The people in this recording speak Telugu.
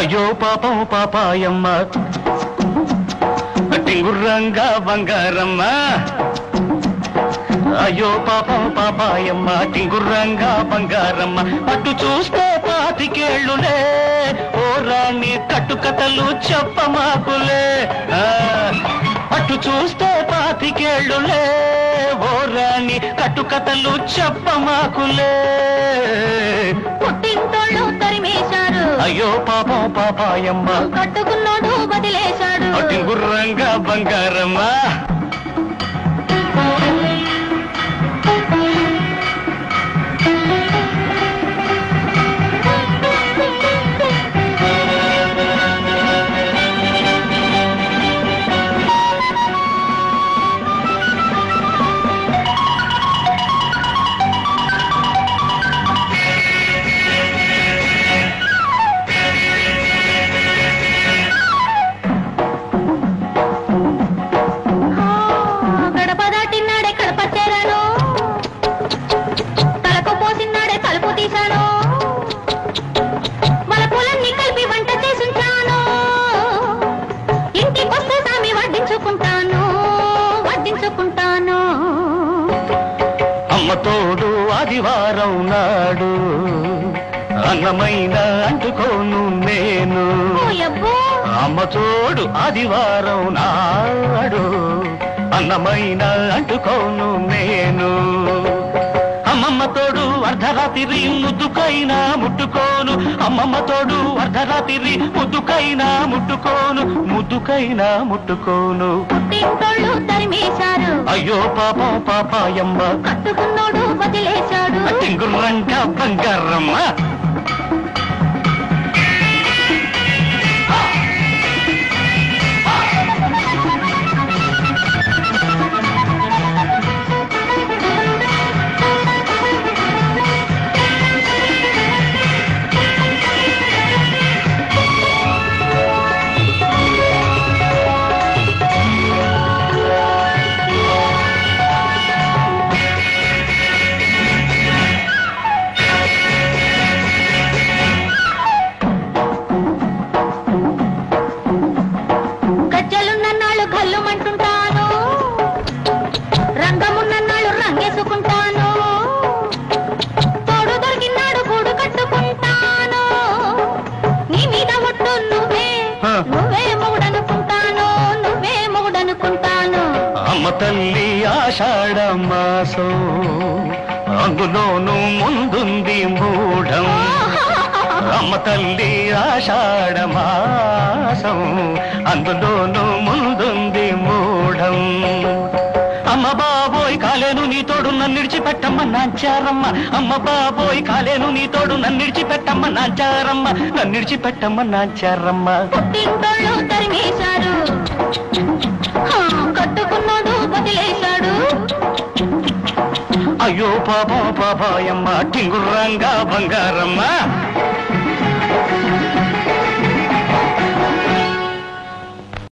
అయ్యో పాపం పాపాయమ్మ. టింగుర్రంగా బంగారమ్మ. అయ్యో పాపం పాపాయమ్మ టింగుర్రంగా బంగారమ్మ. అటు చూస్తే పాతికేళ్ళులే ఓ రాణి కట్టుకథలు చెప్పమాకులే. ఆ, అటు చూస్తే పాతికేళ్ళులే ఓ రాణి కట్టుకథలు చెప్పమాకులే. పుట్టింటోళ్ళు అయ్యో పాపం పాపాయమ్మ. కట్టుకున్నోడు వదిలేశాడు టింగుర్రంగా బంగారమ్మ. తోడు ఆదివారం నాడు. అన్నమైన అంటుకోను నేను. అమ్మ తోడు ఆదివారం నాడు. అన్నమైన అంటుకోను నేను. అమ్మమ్మ తోడు అర్ధరాత్రి ముద్దుకైనా ముట్టుకోను. అమ్మమ్మ తోడు అర్ధరాత్రి ముద్దుకైనా ముట్టుకోను. ముద్దుకైనా ముట్టుకోను. పుట్టింటోళ్ళు అయ్యో పాపం పాపాయమ్మ. కట్టుకున్నోడు వదిలేశాడు. టింగుర్రంట బంగారమ్మ. నువ్వే మొగుడనుకుంటాను నువ్వే మొగుడనుకుంటాను అమ్మ తల్లి ఆషాఢ మాసం అందులోను ముందుంది మూఢం. అమ్మ తల్లి ఆషాఢ మాసం అందులోను ముందుంది మూఢం. కాలేను నీ తోడు నన్ను విడిచిపెట్టమ్మ నాంచారమ్మ. అమ్మ బాబోయ్ కాలేను నీ తోడు నన్ను విడిచిపెట్టమ్మ నాంచారమ్మ. నన్ను విడిచిపెట్టమ్మ నాంచారమ్మ. పుట్టింటోళ్ళు తరిమేశారు. ఆ, కట్టుకున్నాడు వదిలేశాడు. అయ్యో పాప పాపాయమ్మ టింగుర్రంగా బంగారమ్మ.